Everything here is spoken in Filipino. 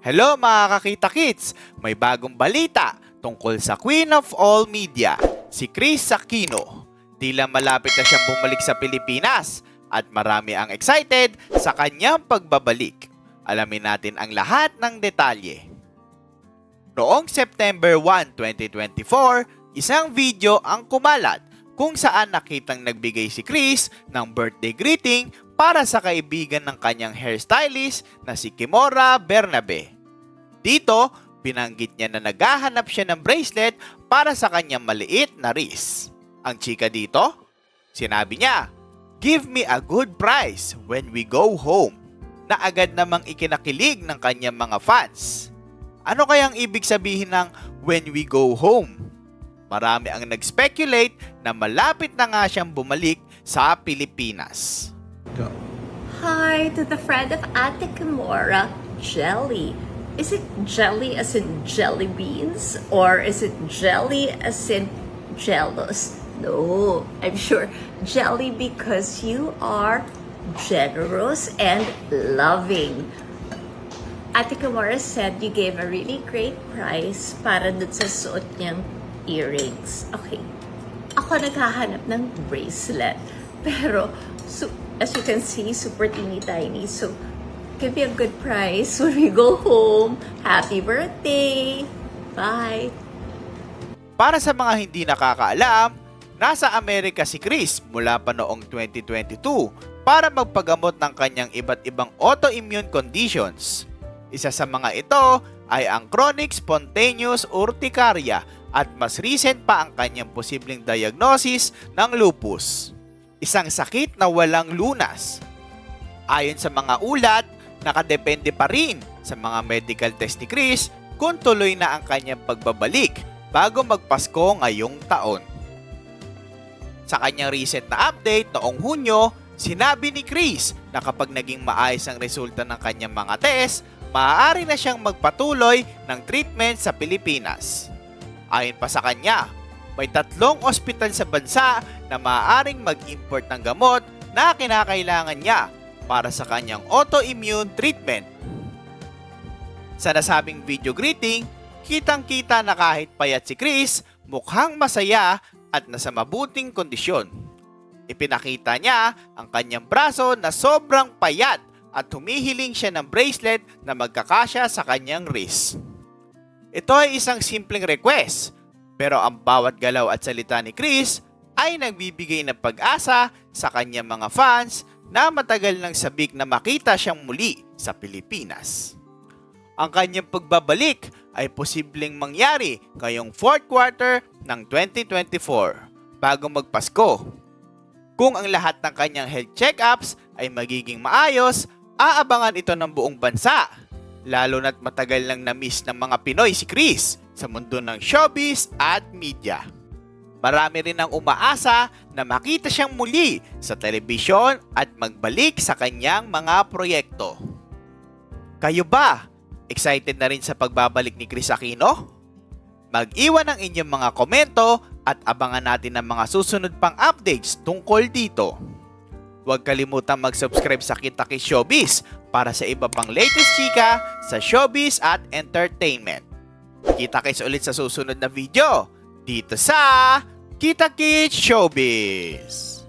Hello mga kakita kids! May bagong balita tungkol sa Queen of All Media, si Chris Aquino. Tila malapit na siyang bumalik sa Pilipinas at marami ang excited sa kanyang pagbabalik. Alamin natin ang lahat ng detalye. Noong September 1, 2024, isang video ang kumalat kung saan nakitang nagbigay si Chris ng birthday greeting para sa kaibigan ng kanyang hairstylist na si Kimora Bernabe. Dito, binanggit niya na naghahanap siya ng bracelet para sa kanyang maliit na wrist. Ang chika dito, sinabi niya, Give me a good price when we go home na agad namang ikinakilig ng kanyang mga fans. Ano kayang ibig sabihin ng when we go home? Marami ang nag-speculate na malapit na nga siyang bumalik sa Pilipinas. Hi to the friend of Ate Kimura, Jelly. Is it jelly as in jelly beans? Or is it jelly as in jealous? No, I'm sure jelly because you are generous and loving. Ate Kimura said you gave a really great price para dun sa suot niyang earrings. Okay. Ako naghahanap ng bracelet. Pero, su- as you can see, super teeny tiny. So, give me a good price when we go home. Happy birthday! Bye! Para sa mga hindi nakakaalam, nasa Amerika si Chris mula pa noong 2022 para magpagamot ng kanyang iba't ibang autoimmune conditions. Isa sa mga ito ay ang chronic spontaneous urticaria at mas recent pa ang kanyang posibleng diagnosis ng lupus. Isang sakit na walang lunas. Ayon sa mga ulat, nakadepende pa rin sa mga medical test ni Chris kung tuloy na ang kanyang pagbabalik bago magpasko ngayong taon. Sa kanyang recent na update noong Hunyo, sinabi ni Chris na kapag naging maayos ang resulta ng kanyang mga test, maaari na siyang magpatuloy ng treatment sa Pilipinas. Ayon pa sa kanya, may tatlong ospital sa bansa na maaaring mag-import ng gamot na kinakailangan niya para sa kanyang autoimmune treatment. Sa nasabing video greeting, kitang-kita na kahit payat si Chris, mukhang masaya at nasa mabuting kondisyon. Ipinakita niya ang kanyang braso na sobrang payat at humihiling siya ng bracelet na magkakasya sa kanyang wrist. Ito ay isang simpleng request, pero ang bawat galaw at salita ni Chris ay nagbibigay ng pag-asa sa kanyang mga fans na matagal nang sabik na makita siyang muli sa Pilipinas. Ang kanyang pagbabalik ay posibleng mangyari ngayong fourth quarter ng 2024 bago magpasko. Kung ang lahat ng kanyang health checkups ay magiging maayos, aabangan ito ng buong bansa. Lalo na't matagal nang na-miss ng mga Pinoy si Chris sa mundo ng showbiz at media. Marami rin ang umaasa na makita siyang muli sa telebisyon at magbalik sa kanyang mga proyekto. Kayo ba? Excited na rin sa pagbabalik ni Chris Aquino? Mag-iwan ng inyong mga komento at abangan natin ang mga susunod pang updates tungkol dito. Huwag kalimutang mag-subscribe sa Kita Kids Showbiz para sa iba pang latest chika sa showbiz at entertainment. Kita Kids ulit sa susunod na video dito sa Kita Kids Showbiz.